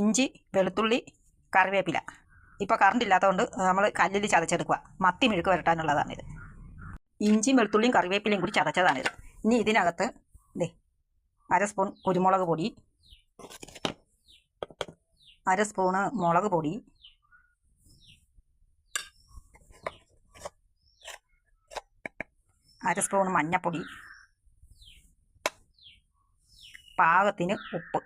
ഇഞ്ചി വെളുത്തുള്ളി കറിവേപ്പില. ഇപ്പോൾ കറണ്ട് ഇല്ലാത്തതുകൊണ്ട് നമ്മൾ കല്ലിൽ ചതച്ചെടുക്കുക മത്തി മെഴുക്ക് വരട്ടാനുള്ളതാണിത് ഇഞ്ചിയും വെളുത്തുള്ളിയും കറിവേപ്പിലയും കൂടി ചതച്ചതാണിത്. ഇനി ഇതിനകത്ത് ദേ അര സ്പൂൺ കുരുമുളക് പൊടി അര സ്പൂണ് മുളക് പൊടി അര സ്പൂൺ മഞ്ഞൾപ്പൊടി പാകത്തിന് ഉപ്പ്.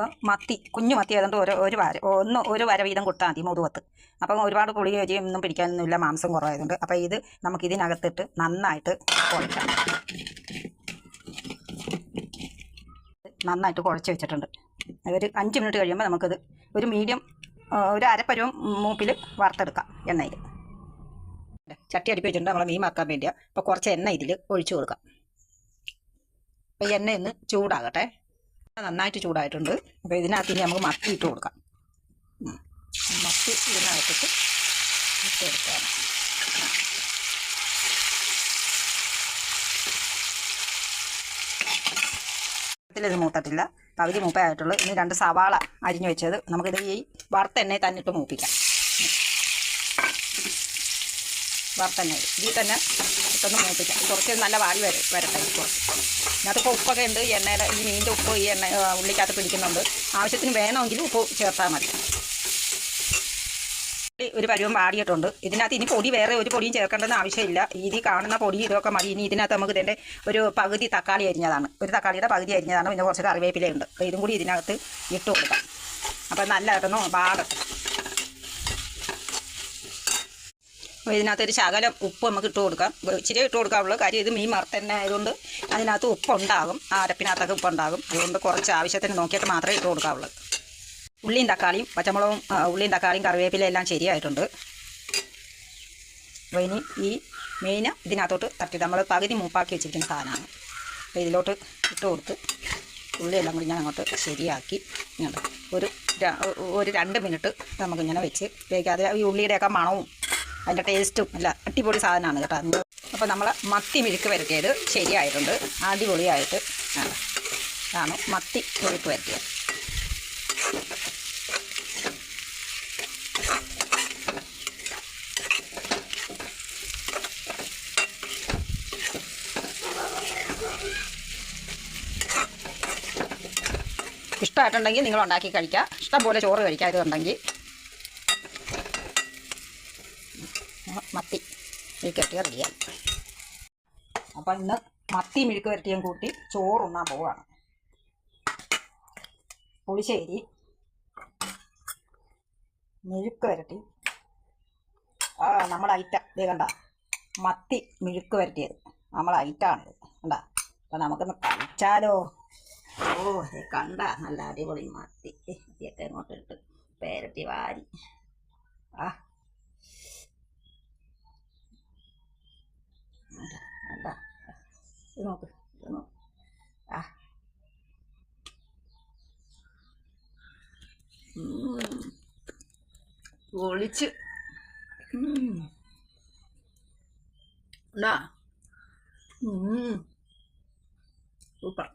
അപ്പോൾ മത്തി കുഞ്ഞു മത്തി ആയതുകൊണ്ട് ഒരു ഒരു വര ഒന്ന് ഒരു വര വീതം കൊടുത്താൽ മതി മുതുവത്ത്. അപ്പം ഒരുപാട് പുളി ഒന്നും പിടിക്കാനൊന്നുമില്ല മാംസം കുറവായതുകൊണ്ട്. അപ്പം ഇത് നമുക്ക് ഇതിനകത്തിട്ട് നന്നായിട്ട് കുഴക്കാം നന്നായിട്ട് കുഴച്ച് വെച്ചിട്ടുണ്ട്. ഒരു അഞ്ച് മിനിറ്റ് കഴിയുമ്പോൾ നമുക്കിത് ഒരു മീഡിയം ഒരു അരപ്പരുവം മൂപ്പിൽ വറുത്തെടുക്കാം എണ്ണയിൽ ചട്ടി അടുപ്പി വെച്ചിട്ടുണ്ട്. നമ്മളെ മീൻ വറക്കാൻ വേണ്ടിയാണ് അപ്പോൾ കുറച്ച് എണ്ണ ഇതിൽ ഒഴിച്ചു കൊടുക്കാം. അപ്പോൾ എണ്ണ ഒന്ന് ചൂടാകട്ടെ. നന്നായിട്ട് ചൂടായിട്ടുണ്ട്. അപ്പോൾ ഇതിനകത്ത് ഇനി നമുക്ക് മത്തി ഇട്ട് കൊടുക്കാം. മത്തി ഇതിനകത്തിട്ട് ഇട്ട് കൊടുക്കാം. ഇത് മൂത്തട്ടില്ല പകുതി മൂപ്പായിട്ടുള്ളൂ ഇനി രണ്ട് സവാള അരിഞ്ഞു വെച്ചത് നമുക്കിത് ഈ വറുത്ത എണ്ണയിൽ തന്നെ ഇട്ട് മൂപ്പിക്കാം. വറുത്തെണ്ണ ഇതിൽ തന്നെ ഇട്ടൊന്ന് മൂപ്പിക്കാം. കുറച്ച് നല്ല വാടി വരെ വരട്ടെ കുറച്ച്. ഇതിനകത്ത് ഉപ്പൊക്കെ ഉണ്ട്. എണ്ണയുടെ ഈ മീനിന്റെ ഉപ്പ് ഈ എണ്ണ ഉള്ളിക്കകത്ത് പിടിക്കുന്നുണ്ട്. ആവശ്യത്തിന് വേണമെങ്കിൽ ഉപ്പ് ചേർത്താൽ മതി. ഒരു പരുവം വാടിയിട്ടുണ്ട്. ഇതിനകത്ത് ഇനി പൊടി വേറെ ഒരു പൊടിയും ചേർക്കേണ്ടെന്ന് ആവശ്യമില്ല. ഇതി കാണുന്ന പൊടി ഇതൊക്കെ മതി. ഇനി ഇതിനകത്ത് നമുക്ക് ഇതിന്റെ ഒരു പകുതി തക്കാളി അരിഞ്ഞതാണ്. ഒരു തക്കാളിയുടെ പകുതി അരിഞ്ഞതാണ്. പിന്നെ കുറച്ച് കറിവേപ്പിലയുണ്ട്. അപ്പോൾ ഇതും കൂടി ഇതിനകത്ത് ഇട്ട് കൊടുക്കാം. അപ്പോൾ നല്ലതായിരുന്നു പാകട്ടെ അപ്പോൾ ഇതിനകത്ത് ഒരു ശകലം ഉപ്പ് നമുക്ക് ഇട്ട് കൊടുക്കാം. ഇച്ചിരി ഇട്ട് കൊടുക്കാവുള്ളൂ. കാര്യം ഇത് മീൻ വറുത്തന്നെ ആയതുകൊണ്ട് അതിനകത്ത് ഉപ്പുണ്ടാകും. ആ അരപ്പിനകത്തൊക്കെ ഉപ്പുണ്ടാകും. അതുകൊണ്ട് കുറച്ച് ആവശ്യത്തിന് നോക്കിയിട്ട് മാത്രമേ ഇട്ട് കൊടുക്കാവുള്ളൂ. ഉള്ളിയും തക്കാളിയും പച്ചമുളകും ഉള്ളിയും തക്കാളിയും കറിവേപ്പില എല്ലാം ശരിയായിട്ടുണ്ട്. അപ്പോൾ ഇനി ഈ മീൻ ഇതിനകത്തോട്ട് തട്ടി നമ്മൾ പകുതി മൂപ്പാക്കി വെച്ചിരിക്കുന്ന സാധനമാണ്. അപ്പോൾ ഇതിലോട്ട് ഇട്ട് കൊടുത്ത് ഉള്ളിയെല്ലാം കൂടി ഞാൻ അങ്ങോട്ട് ശരിയാക്കി. ഇങ്ങോട്ട് ഒരു ഒരു രണ്ട് മിനിറ്റ് നമുക്കിങ്ങനെ വെച്ച് വേവിക്കാതെ ഈ ഉള്ളിയുടെയൊക്കെ മണവും അതിന്റെ ടേസ്റ്റും അല്ല അടിപൊളി സാധനമാണ് കേട്ടോ. അപ്പോൾ നമ്മൾ മത്തി മിഴുക്ക് വരട്ടിയത് ശരിയായിട്ടുണ്ട്. അടിപൊളിയായിട്ട് ആണ്. മത്തി മിഴുക്ക് വരട്ടിയത്. ഇഷ്ടമായിട്ടുണ്ടെങ്കിൽ നിങ്ങൾ ഉണ്ടാക്കി കഴിക്കുക. ഇഷ്ടം പോലെ ചോറ് കഴിക്കുക മത്തി മെഴുക്കുവരട്ടി റെഡിയായി അപ്പം ഇന്ന് മത്തി മെഴുക്ക് വരട്ടിയും കൂട്ടി ചോറുണ്ണാൻ പോവുകയാണ് പുളിശ്ശേരി ആ നമ്മുടെ ഐറ്റ. ഇത് കണ്ട മത്തി മെഴുക്ക് വരട്ടിയത്. നമ്മളെ ഐറ്റാണിത് കണ്ട അപ്പം നമുക്കൊന്ന് കഴിച്ചാലോ? ഓ കണ്ട നല്ല അടിപൊളി മത്തി. മത്തിയൊക്കെ അങ്ങോട്ട് ഇട്ട് പേരട്ടി വാരി. ആ കണ്ട ഇത് നോക്ക്. നോക്ക്. ആ. പൊളിച്ച്. സൂപ്പർ.